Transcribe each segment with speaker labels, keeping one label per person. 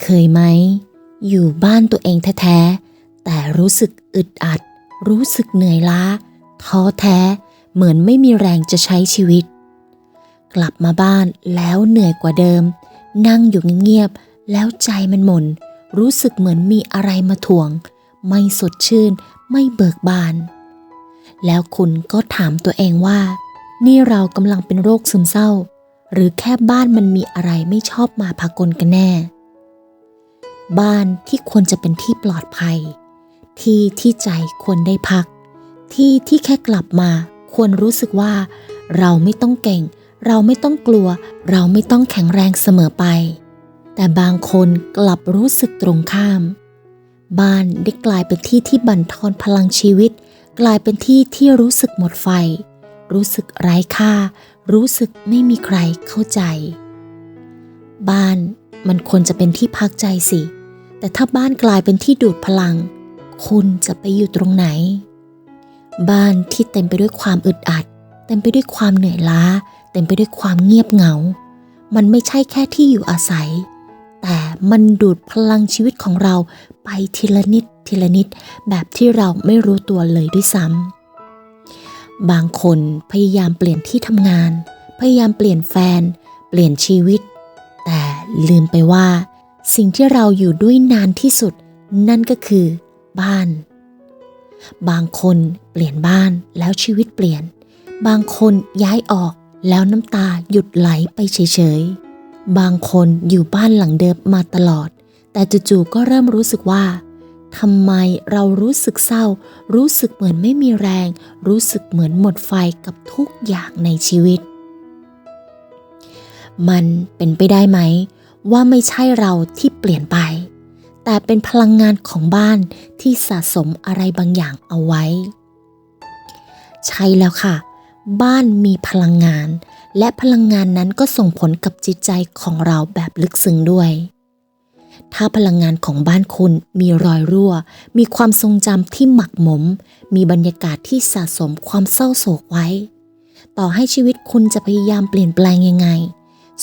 Speaker 1: เคยไหม อยู่บ้านตัวเองแท้ๆ แต่รู้สึกอึดอัด รู้สึกเหนื่อยล้า ท้อแท้ เหมือนไม่มีแรงจะใช้ชีวิต กลับมาบ้านแล้วเหนื่อยกว่าเดิม นั่งอยู่เงียบๆ แล้วใจมันหม่น รู้สึกเหมือนมีอะไรมาถ่วง ไม่สดชื่น ไม่เบิกบาน แล้วคุณก็ถามตัวเองว่า นี่เรากำลังเป็นโรคซึมเศร้า หรือแค่บ้านมันมีอะไรไม่ชอบมาพากลกันแน่ บ้านที่ควรจะเป็นที่ปลอดภัย ที่ที่ใจควรได้พัก ที่ที่แค่กลับมาควรรู้สึกว่า เราไม่ต้องเก่ง เราไม่ต้องกลัว เราไม่ต้องแข็งแรงเสมอไป แต่บางคนกลับรู้สึกตรงข้าม บ้านได้กลายเป็นที่ที่บั่นทอนพลังชีวิต กลายเป็นที่ที่รู้สึกหมดไฟ รู้สึกไร้ค่า รู้สึกไม่มีใครเข้าใจ บ้านมันควรจะเป็นที่พักใจสิ แต่ถ้าบ้านกลายเป็นที่ดูดพลัง คุณจะไปอยู่ตรงไหน บ้านที่เต็มไปด้วยความอึดอัด เต็มไปด้วยความเหนื่อยล้า เต็มไปด้วยความเงียบเหงา มันไม่ใช่แค่ที่อยู่อาศัย แต่มันดูดพลังชีวิตของเราไปทีละนิดทีละนิดแบบที่เราไม่รู้ตัวเลยด้วยซ้ำบางคนพยายามเปลี่ยนที่ทำงาน พยายามเปลี่ยนแฟน เปลี่ยนชีวิต แต่ลืมไปว่า สิ่งที่เราอยู่ด้วยนานที่สุด นั่นก็คือ บ้าน บางคนเปลี่ยนบ้านแล้วชีวิตเปลี่ยน บางคนย้ายออกแล้วน้ำตาหยุดไหลไปเฉยๆ บางคนอยู่บ้านหลังเดิมมาตลอด แต่จู่ๆก็เริ่มรู้สึกว่าทำไมเรารู้สึกเศร้า รู้สึกเหมือนไม่มีแรง รู้สึกเหมือนหมดไฟกับทุกอย่างในชีวิต มันเป็นไปได้ไหม ว่าไม่ใช่เราที่เปลี่ยนไป แต่เป็นพลังงานของบ้านที่สะสมอะไรบางอย่างเอาไว้ ใช่แล้วค่ะ บ้านมีพลังงาน และพลังงานนั้นก็ส่งผลกับจิตใจของเราแบบลึกซึ้งด้วย ถ้าพลังงานของบ้านคุณมีรอยรั่ว มีความทรงจำที่หมักหมม มีบรรยากาศที่สะสมความเศร้าโศกไว้ ต่อให้ชีวิตคุณจะพยายามเปลี่ยนแปลงยังไง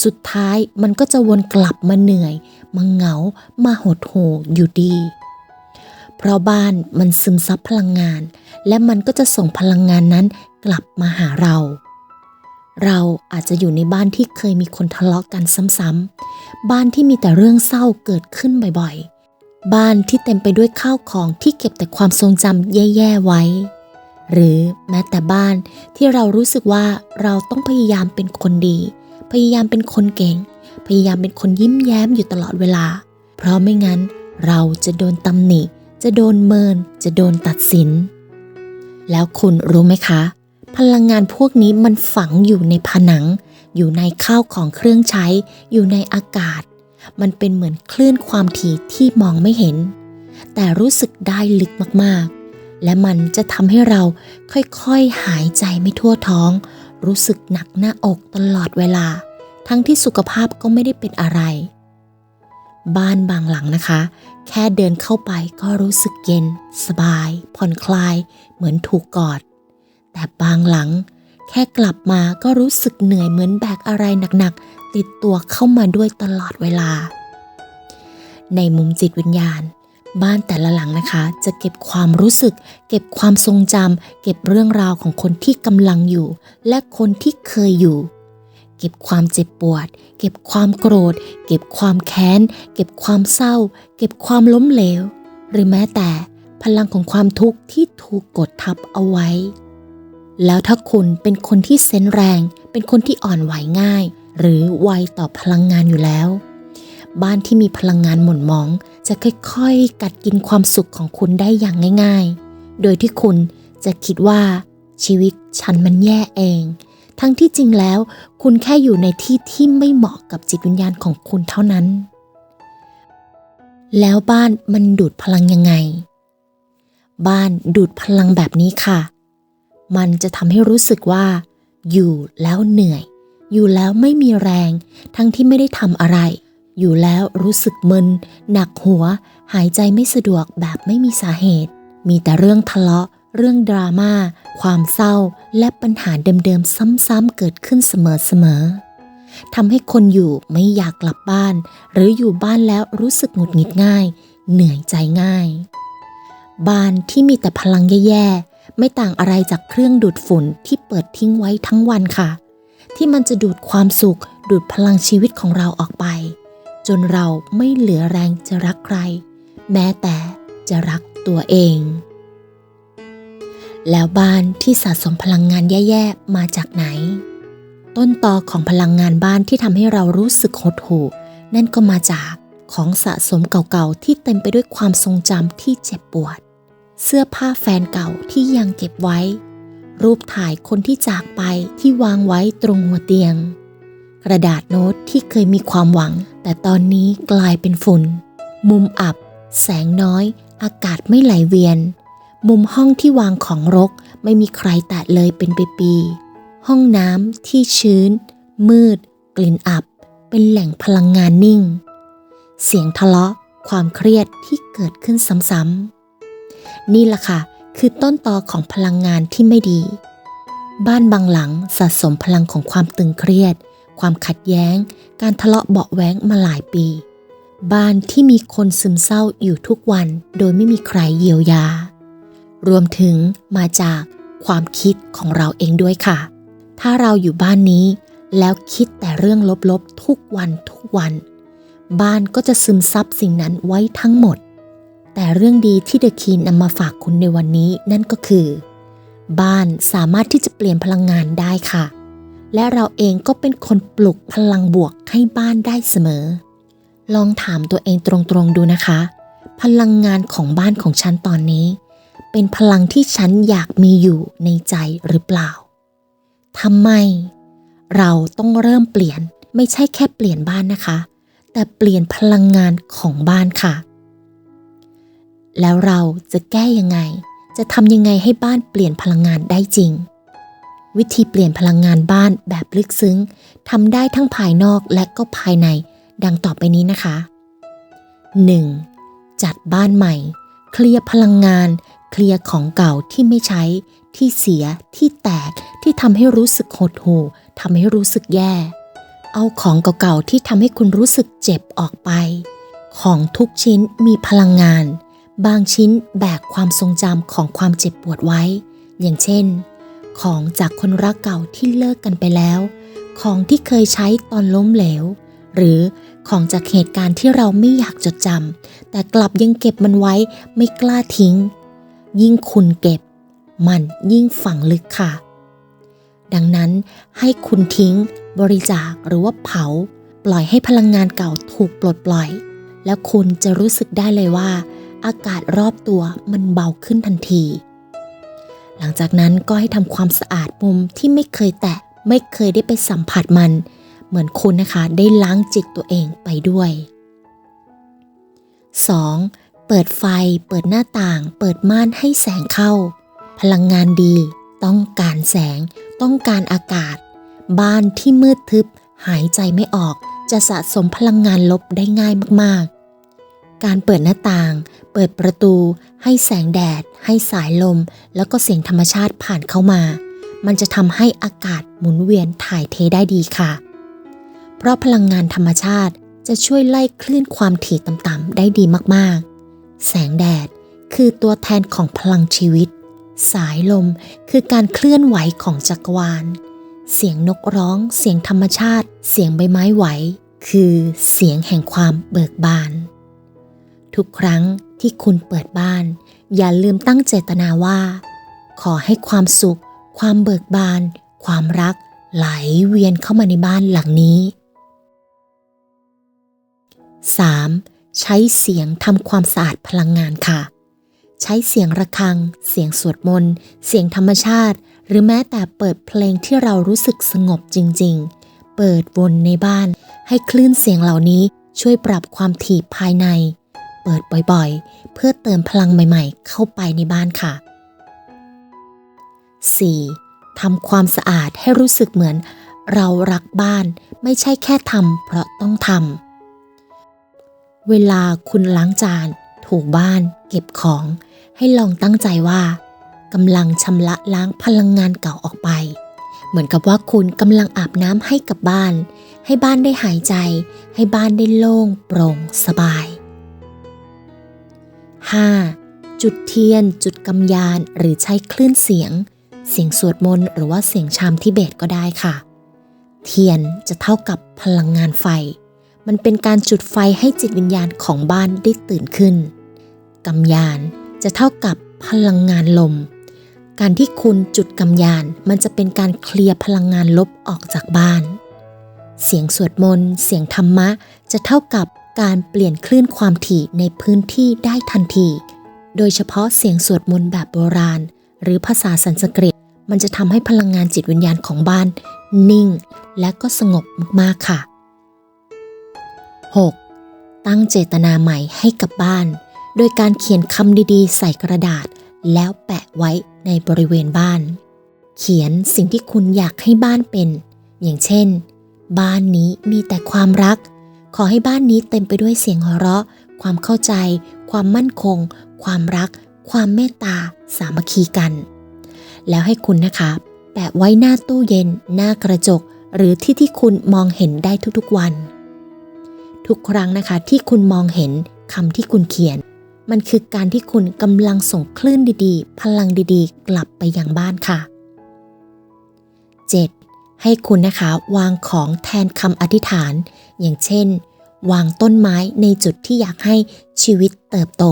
Speaker 1: สุดท้ายมันก็จะวนกลับมาเหนื่อย มาเหงา มาหดหู่อยู่ดี เพราะบ้านมันซึมซับพลังงาน และมันก็จะส่งพลังงานนั้นกลับมาหาเรา เราอาจจะอยู่ในบ้านที่เคยมีคนทะเลาะกันซ้ำๆ บ้านที่มีแต่เรื่องเศร้าเกิดขึ้นบ่อยๆ บ้านที่เต็มไปด้วยข้าวของที่เก็บแต่ความทรงจำแย่ๆไว้หรือแม้แต่บ้านที่เรารู้สึกว่าเราต้องพยายามเป็นคนดี พยายามเป็นคนเก่ง พยายามเป็นคนยิ้มแย้มอยู่ตลอดเวลา เพราะไม่งั้นเราจะโดนตำหนิ จะโดนเมิน จะโดนตัดสิน แล้วคุณรู้ไหมคะ พลังงานพวกนี้มันฝังอยู่ในผนัง อยู่ในข้าวของเครื่องใช้ อยู่ในอากาศ มันเป็นเหมือนคลื่นความถี่ที่มองไม่เห็น แต่รู้สึกได้ลึกมากๆ และมันจะทำให้เราค่อยๆหายใจไม่ทั่วท้อง รู้สึกหนักหน้าอกตลอดเวลา ทั้งที่สุขภาพก็ไม่ได้เป็นอะไร บ้านบางหลังนะคะ แค่เดินเข้าไปก็รู้สึกเย็น สบาย ผ่อนคลาย เหมือนถูกกอด แต่บางหลัง แค่กลับมาก็รู้สึกเหนื่อยเหมือนแบกอะไรหนักๆติดตัวเข้ามาด้วยตลอดเวลา ในมุมจิตวิญญาณ บ้านแต่ละหลังนะคะ จะเก็บความรู้สึก เก็บความทรงจำเก็บเรื่องราวของคนที่กำลังอยู่ และคนที่เคยอยู่ เก็บความเจ็บปวด เก็บความโกรธ เก็บความแค้น เก็บความเศร้า เก็บความล้มเหลว หรือแม้แต่พลังของความทุกข์ที่ถูกกดทับเอาไว้ แล้วถ้าคุณเป็นคนที่เซนแรง เป็นคนที่อ่อนไหวง่าย หรือไวต่อพลังงานอยู่แล้ว บ้านที่มีพลังงานหม่นหมอง จะค่อยๆ กัดกินความสุขของคุณได้อย่างง่าย ๆ โดยที่คุณจะคิดว่าชีวิตฉันมันแย่เอง ทั้งที่จริงแล้ว คุณแค่อยู่ในที่ที่ไม่เหมาะกับจิตวิญญาณของคุณเท่านั้น แล้วบ้านมันดูดพลังยังไง บ้านดูดพลังแบบนี้ค่ะ มันจะทำให้รู้สึกว่า อยู่แล้วเหนื่อย อยู่แล้วไม่มีแรง ทั้งที่ไม่ได้ทำอะไร อยู่แล้วรู้สึกมึน หนักหัว หายใจไม่สะดวกแบบไม่มีสาเหตุ มีแต่เรื่องทะเลาะ เรื่องดราม่า ความเศร้า และปัญหาเดิมๆ ซ้ำๆเกิดขึ้นเสมอๆทำให้คนอยู่ไม่อยากกลับบ้าน หรืออยู่บ้านแล้วรู้สึกหงุดหงิดง่าย เหนื่อยใจง่าย บ้านที่มีแต่พลังแย่ๆ ไม่ต่างอะไรจากเครื่องดูดฝุ่นที่เปิดทิ้งไว้ทั้งวันค่ะ ที่มันจะดูดความสุข ดูดพลังชีวิตของเราออกไป จนเราไม่เหลือแรงจะรักใคร แม้แต่จะรักตัวเอง แล้วบ้านที่สะสมพลังงานแย่ๆมาจากไหน ต้นตอของพลังงานบ้านที่ทำให้เรารู้สึกหดหู่นั่นก็มาจากของสะสมเก่าๆที่เต็มไปด้วยความทรงจำที่เจ็บปวด เสื้อผ้าแฟนเก่าที่ยังเก็บไว้ รูปถ่ายคนที่จากไปที่วางไว้ตรงหัวเตียง กระดาษโน้ตที่เคยมีความหวัง แต่ตอนนี้กลายเป็นฝุ่น มุมอับ แสงน้อย อากาศไม่ไหลเวียน มุมห้องที่วางของรกไม่มีใครแตะเลยเป็นปีๆห้องน้ำที่ชื้น มืด กลิ่นอับ เป็นแหล่งพลังงานนิ่ง เสียงทะเลาะ ความเครียดที่เกิดขึ้นซ้ำๆนี่แหละค่ะ คือต้นตอของพลังงานที่ไม่ดี บ้านบางหลังสะสมพลังของความตึงเครียด ความขัดแย้ง การทะเลาะเบาะแว้งมาหลายปี บ้านที่มีคนซึมเศร้าอยู่ทุกวันโดยไม่มีใครเยียวยา รวมถึงมาจากความคิดของเราเองด้วยค่ะ ถ้าเราอยู่บ้านนี้แล้วคิดแต่เรื่องลบๆ ทุกวันทุกวัน บ้านก็จะซึมซับสิ่งนั้นไว้ทั้งหมด แต่เรื่องดีที่เดอะคีนนำมาฝากคุณในวันนี้นั่นก็คือ บ้านสามารถที่จะเปลี่ยนพลังงานได้ค่ะ และเราเองก็เป็นคนปลุกพลังบวกให้บ้านได้เสมอ ลองถามตัวเองตรงๆดูนะคะ พลังงานของบ้านของฉันตอนนี้ เป็นพลังที่ฉันอยากมีอยู่ในใจหรือเปล่าทำไม เราต้องเริ่มเปลี่ยนไม่ใช่แค่เปลี่ยนบ้านนะคะ แต่เปลี่ยนพลังงานของบ้านค่ะ แล้วเราจะแก้ยังไง จะทำยังไงให้บ้านเปลี่ยนพลังงานได้จริง วิธีเปลี่ยนพลังงานบ้านแบบลึกซึ้งทำได้ทั้งภายนอกและก็ภายใน ดังต่อไปนี้นะคะ 1. จัดบ้านใหม่ เคลียร์พลังงาน เคลียร์ของเก่าที่ไม่ใช้ ที่เสีย ที่แตก ที่ทำให้รู้สึกหดหู่ทำให้รู้สึกแย่ เอาของเก่าๆที่ทำให้คุณรู้สึกเจ็บออกไป ของทุกชิ้นมีพลังงาน บางชิ้นแบกความทรงจำของความเจ็บปวดไว้ อย่างเช่น ของจากคนรักเก่าที่เลิกกันไปแล้ว ของที่เคยใช้ตอนล้มเหลว หรือของจากเหตุการณ์ที่เราไม่อยากจดจำแต่กลับยังเก็บมันไว้ไม่กล้าทิ้ง ยิ่งคุณเก็บ มันยิ่งฝังลึกค่ะ ดังนั้นให้คุณทิ้ง บริจาคหรือว่าเผา ปล่อยให้พลังงานเก่าถูกปลดปล่อย แล้วคุณจะรู้สึกได้เลยว่า อากาศรอบตัวมันเบาขึ้นทันที หลังจากนั้นก็ให้ทำความสะอาดมุมที่ไม่เคยแตะ ไม่เคยได้ไปสัมผัสมัน เหมือนคุณนะคะได้ล้างจิตตัวเองไปด้วย 2. เปิดไฟ เปิดหน้าต่าง เปิดม่านให้แสงเข้า พลังงานดี ต้องการแสง ต้องการอากาศ บ้านที่มืดทึบ หายใจไม่ออก จะสะสมพลังงานลบได้ง่ายมาก การเปิดหน้าต่าง เปิดประตู ให้แสงแดด ให้สายลม แล้วก็เสียงธรรมชาติผ่านเข้ามา มันจะทำให้อากาศหมุนเวียนถ่ายเทได้ดีค่ะ เพราะพลังงานธรรมชาติจะช่วยไล่คลื่นความถี่ต่ำๆได้ดีมากๆ แสงแดดคือตัวแทนของพลังชีวิต สายลมคือการเคลื่อนไหวของจักรวาล เสียงนกร้อง เสียงธรรมชาติ เสียงใบไม้ไหว คือเสียงแห่งความเบิกบาน ทุกครั้งที่คุณเปิดบ้าน อย่าลืมตั้งเจตนาว่า ขอให้ความสุข ความเบิกบาน ความรัก ไหลเวียนเข้ามาในบ้านหลังนี้ 3. ใช้เสียงทำความสะอาดพลังงานค่ะ ใช้เสียงระฆัง เสียงสวดมนต์ เสียงธรรมชาติ หรือแม้แต่เปิดเพลงที่เรารู้สึกสงบจริง ๆ เปิดวนในบ้าน ให้คลื่นเสียงเหล่านี้ช่วยปรับความถี่ภายใน เปิดบ่อยๆ เพื่อเติมพลังใหม่ๆ เข้าไปในบ้านค่ะ 4. ทำความสะอาดให้รู้สึกเหมือน เรารักบ้านไม่ใช่แค่ทำเพราะต้องทำเวลาคุณล้างจาน ถูบ้าน เก็บของ ให้ลองตั้งใจว่ากำลังชำระล้างพลังงานเก่าออกไป เหมือนกับว่าคุณกำลังอาบน้ำให้กับบ้าน ให้บ้านได้หายใจ ให้บ้านได้โล่งโปร่งสบาย 5. จุดเทียน จุดกำยาน หรือใช้คลื่นเสียง เสียงสวดมนต์หรือว่าเสียงชามทิเบตก็ได้ค่ะ เทียนจะเท่ากับพลังงานไฟ มันเป็นการจุดไฟให้จิตวิญญาณของบ้านได้ตื่นขึ้น กำยานจะเท่ากับพลังงานลม การที่คุณจุดกำยานมันจะเป็นการเคลียร์พลังงานลบออกจากบ้าน เสียงสวดมนต์ เสียงธรรมะจะเท่ากับ การเปลี่ยนคลื่นความถี่ในพื้นที่ได้ทันที โดยเฉพาะเสียงสวดมนต์แบบโบราณ หรือภาษาสันสกฤต มันจะทำให้พลังงานจิตวิญญาณของบ้าน นิ่ง และก็สงบมากๆค่ะ 6. ตั้งเจตนาใหม่ให้กับบ้าน โดยการเขียนคำดีๆ ใส่กระดาษ แล้วแปะไว้ในบริเวณบ้าน เขียนสิ่งที่คุณอยากให้บ้านเป็น อย่างเช่น บ้านนี้มีแต่ความรัก ขอให้บ้านนี้เต็มไปด้วยเสียงหัวเราะ ความเข้าใจ ความมั่นคง ความรัก ความเมตตา สามัคคีกัน แล้วให้คุณนะคะ แปะไว้หน้าตู้เย็น หน้ากระจก หรือที่ที่คุณมองเห็นได้ทุกๆวัน ทุกครั้งนะคะที่คุณมองเห็นคำที่คุณเขียน มันคือการที่คุณกำลังส่งคลื่นดีๆ พลังดีๆ กลับไปยังบ้านค่ะ 7. ให้คุณนะคะวางของแทนคำอธิษฐาน อย่างเช่น วางต้นไม้ในจุดที่อยากให้ชีวิตเติบโต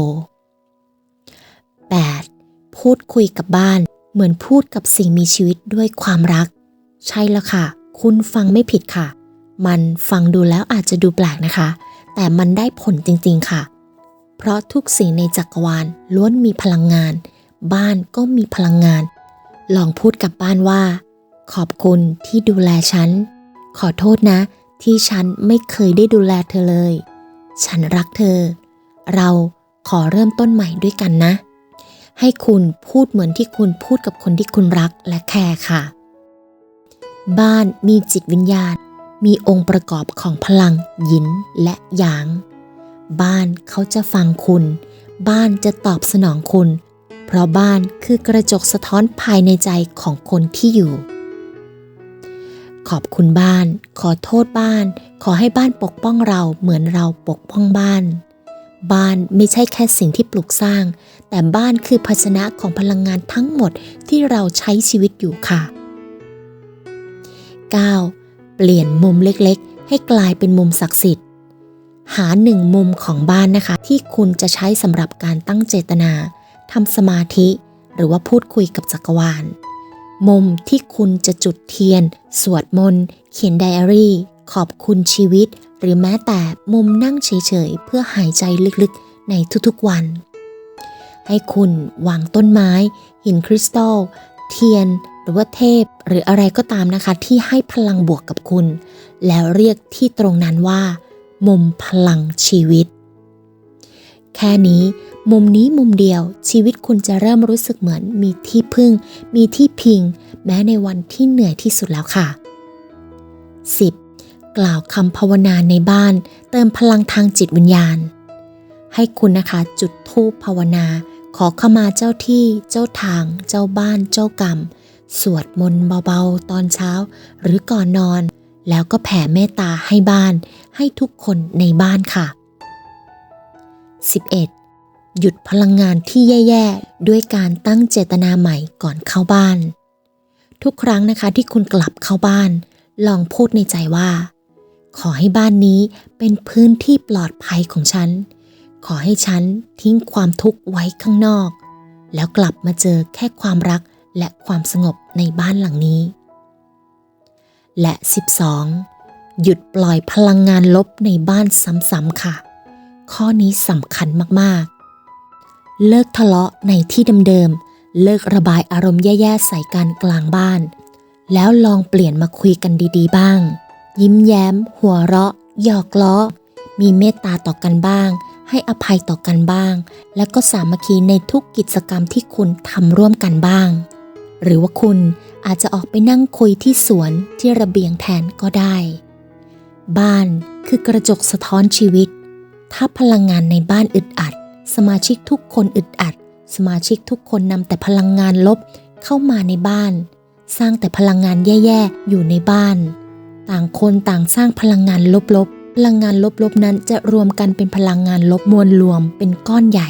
Speaker 1: 8. พูดคุยกับบ้าน เหมือนพูดกับสิ่งมีชีวิตด้วยความรัก ใช่แล้วค่ะ คุณฟังไม่ผิดค่ะ มันฟังดูแล้วอาจจะดูแปลกนะคะ แต่มันได้ผลจริงๆค่ะ เพราะทุกสิ่งในจักรวาลล้วนมีพลังงาน บ้านก็มีพลังงาน ลองพูดกับบ้านว่า ขอบคุณที่ดูแลฉัน ขอโทษนะ ที่ฉันไม่เคยได้ดูแลเธอเลย ฉันรักเธอ เราขอเริ่มต้นใหม่ด้วยกันนะ ให้คุณพูดเหมือนที่คุณพูดกับคนที่คุณรักและแคร์ค่ะ บ้านมีจิตวิญญาณ มีองค์ประกอบของพลังหยินและหยาง บ้านเขาจะฟังคุณ บ้านจะตอบสนองคุณ เพราะบ้านคือกระจกสะท้อนภายในใจของคนที่อยู่ ขอบคุณบ้าน ขอโทษบ้าน ขอให้บ้านปกป้องเราเหมือนเราปกป้องบ้าน บ้านไม่ใช่แค่สิ่งที่ปลูกสร้าง แต่บ้านคือภาชนะของพลังงานทั้งหมดที่เราใช้ชีวิตอยู่ค่ะ 9. เปลี่ยนมุมเล็กๆ ให้กลายเป็นมุมศักดิ์สิทธิ์ หาหนึ่งมุมของบ้านนะคะ ที่คุณจะใช้สำหรับการตั้งเจตนาทำสมาธิ หรือว่าพูดคุยกับจักรวาล มุมที่คุณจะจุดเทียน สวดมนต์ เขียนไดอารี่ ขอบคุณชีวิต หรือแม้แต่มุมนั่งเฉยๆ เพื่อหายใจลึกๆ ในทุกๆวัน ให้คุณวางต้นไม้ หินคริสตัล เทียน หรือว่าเทพ หรืออะไรก็ตามนะคะ ที่ให้พลังบวกกับคุณ แล้วเรียกที่ตรงนั้นว่า มุมพลังชีวิต แค่นี้มุมนี้มุมเดียวชีวิตคุณจะเริ่มรู้สึกเหมือนมีที่พึ่ง มีที่พิง แม้ในวันที่เหนื่อยที่สุดแล้วค่ะ 10. กล่าวคำภาวนาในบ้าน เติมพลังทางจิตวิญญาณ ให้คุณนะคะจุดธูปภาวนา ขอขมาเจ้าที่ เจ้าทาง เจ้าบ้าน เจ้ากรรม สวดมนต์เบาๆ ตอนเช้า หรือก่อนนอน แล้วก็แผ่เมตตาให้บ้าน ให้ทุกคนในบ้านค่ะ 11. หยุดพลังงานที่แย่ๆ ด้วยการตั้งเจตนาใหม่ก่อนเข้าบ้าน ทุกครั้งนะคะที่คุณกลับเข้าบ้าน ลองพูดในใจว่า ขอให้บ้านนี้เป็นพื้นที่ปลอดภัยของฉัน ขอให้ฉันทิ้งความทุกข์ไว้ข้างนอก แล้วกลับมาเจอแค่ความรักและความสงบในบ้านหลังนี้ และ 12. หยุดปล่อยพลังงานลบในบ้านซ้ำๆค่ะ ข้อนี้สำคัญมากๆ เลิกทะเลาะในที่เดิมๆ เลิกระบายอารมณ์แย่ๆ ใส่กันกลางบ้าน แล้วลองเปลี่ยนมาคุยกันดีๆ บ้าง ยิ้มแย้ม หัวเราะ หยอกล้อ มีเมตตาต่อกันบ้าง ให้อภัยต่อกันบ้าง และก็สามัคคีในทุกกิจกรรมที่คุณทำร่วมกันบ้าง หรือว่าคุณอาจจะออกไปนั่งคุยที่สวนที่ระเบียงแทนก็ได้ บ้านคือกระจกสะท้อนชีวิต ถ้าพลังงานในบ้านอึดอัด สมาชิกทุกคนอึดอัด สมาชิกทุกคนนำแต่พลังงานลบเข้ามาในบ้าน สร้างแต่พลังงานแย่ๆอยู่ในบ้าน ต่างคนต่างสร้างพลังงานลบๆพลังงานลบๆนั้นจะรวมกันเป็นพลังงานลบมวลรวมเป็นก้อนใหญ่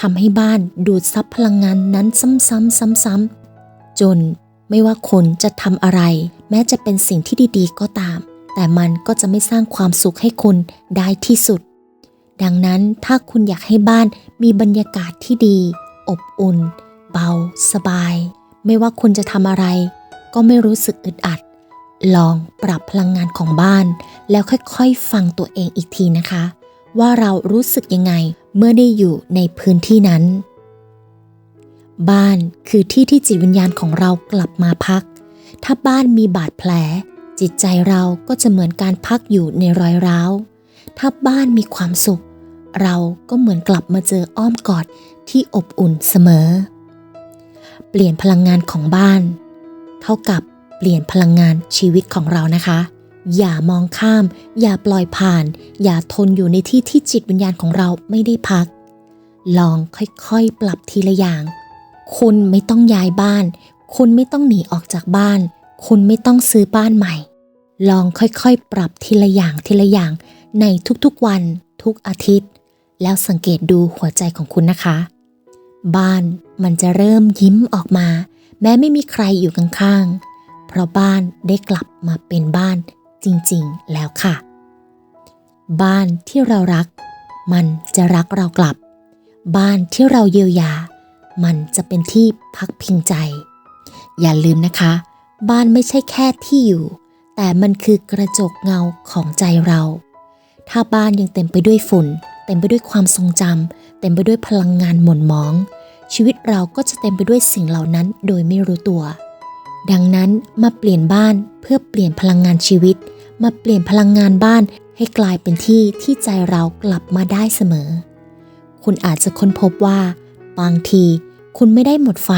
Speaker 1: ทำให้บ้านดูดซับพลังงานนั้นซ้ำๆซ้ำๆจนไม่ว่าคนจะทำอะไร แม้จะเป็นสิ่งที่ดีๆ ก็ตาม แต่มันก็จะไม่สร้างความสุขให้คุณได้ที่สุด ดังนั้นถ้าคุณอยากให้บ้านมีบรรยากาศที่ดี อบอุ่น เบา สบาย ไม่ว่าคุณจะทำอะไร ก็ไม่รู้สึกอึดอัด ลองปรับพลังงานของบ้าน แล้วค่อยๆ ฟังตัวเองอีกทีนะคะ ว่าเรารู้สึกยังไงเมื่อได้อยู่ในพื้นที่นั้น บ้านคือที่ที่จิตวิญญาณของเรากลับมาพัก ถ้าบ้านมีบาดแผล จิตใจเราก็จะเหมือนการพักอยู่ในรอยร้าว ถ้าบ้านมีความสุข เราก็เหมือนกลับมาเจออ้อมกอดที่อบอุ่นเสมอ เปลี่ยนพลังงานของบ้าน เท่ากับเปลี่ยนพลังงานชีวิตของเรานะคะ อย่ามองข้าม อย่าปล่อยผ่าน อย่าทนอยู่ในที่ที่จิตวิญญาณของเราไม่ได้พัก ลองค่อยๆปรับทีละอย่าง คุณไม่ต้องย้ายบ้าน คุณไม่ต้องหนีออกจากบ้าน คุณไม่ต้องซื้อบ้านใหม่ ลองค่อยๆ ปรับทีละอย่างทีละอย่าง ในทุกๆวันทุกอาทิตย์ แล้วสังเกตดูหัวใจของคุณนะคะ บ้านมันจะเริ่มยิ้มออกมา แม้ไม่มีใครอยู่ข้างๆ เพราะบ้านได้กลับมาเป็นบ้านจริงๆแล้วค่ะ บ้านที่เรารัก มันจะรักเรากลับ บ้านที่เราเยียวยา มันจะเป็นที่พักพิงใจ อย่าลืมนะคะ บ้านไม่ใช่แค่ที่อยู่ แต่มันคือกระจกเงาของใจเรา ถ้าบ้านยังเต็มไปด้วยฝุ่น เต็มไปด้วยความทรงจำเต็มไปด้วยพลังงานหม่นหมอง ชีวิตเราก็จะเต็มไปด้วยสิ่งเหล่านั้นโดยไม่รู้ตัว ดังนั้นมาเปลี่ยนบ้านเพื่อเปลี่ยนพลังงานชีวิต มาเปลี่ยนพลังงานบ้านให้กลายเป็นที่ที่ใจเรากลับมาได้เสมอ คุณอาจจะค้นพบว่า บางที คุณไม่ได้หมดไฟ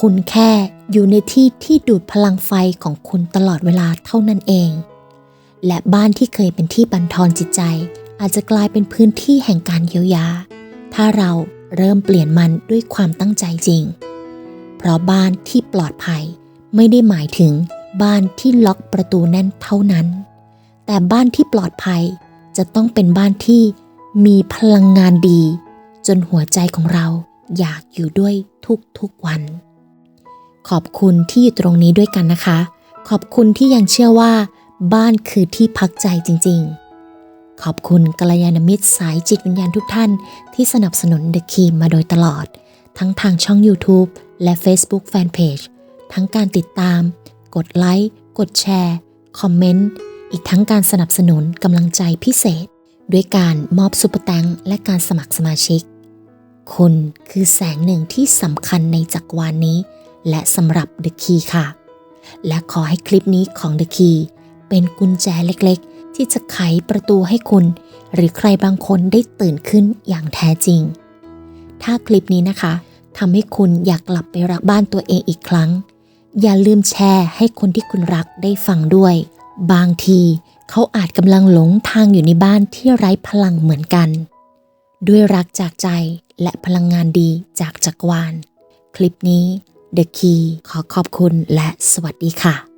Speaker 1: คุณแค่อยู่ในที่ที่ดูดพลังไฟของคุณตลอดเวลาเท่านั้นเอง และบ้านที่เคยเป็นที่บันทอนจิตใจ อาจจะกลายเป็นพื้นที่แห่งการเยียวยา ถ้าเราเริ่มเปลี่ยนมันด้วยความตั้งใจจริง เพราะบ้านที่ปลอดภัยไม่ได้หมายถึงบ้านที่ล็อกประตูแน่นเท่านั้น แต่บ้านที่ปลอดภัยจะต้องเป็นบ้านที่มีพลังงานดี จนหัวใจของเราอยากอยู่ด้วยทุกๆวัน ขอบคุณที่อยู่ตรงนี้ด้วยกันนะคะ ขอบคุณที่ยังเชื่อว่า บ้านคือที่พักใจจริง ๆ ขอบคุณกัลยาณมิตรสายจิตวิญญาณทุกท่านที่สนับสนุน The Key มาโดยตลอด ทั้งทางช่อง YouTube และ Facebook Fanpage ทั้งการติดตาม กดไลค์ กดแชร์ คอมเมนต์ อีกทั้งการสนับสนุนกำลังใจพิเศษ ด้วยการมอบซุปเปอร์แตงและการสมัครสมาชิก คุณคือแสงหนึ่งที่สำคัญในจักรวาลนนี้ และสำหรับ The Key ค่ะ และขอให้คลิปนี้ของ The Key เป็นกุญแจเล็กๆ ที่จะไขประตูให้คุณ หรือใครบางคนได้ตื่นขึ้นอย่างแท้จริง ถ้าคลิปนี้นะคะทำให้คุณอยากกลับไปรักบ้านตัวเองอีกครั้ง อย่าลืมแชร์ให้คนที่คุณรักได้ฟังด้วย บางทีเขาอาจกำลังหลงทางอยู่ในบ้านที่ไร้พลังเหมือนกัน ด้วยรักจากใจและพลังงานดีจากจักรวาล คลิปนี้ The Key ขอขอบคุณและสวัสดีค่ะ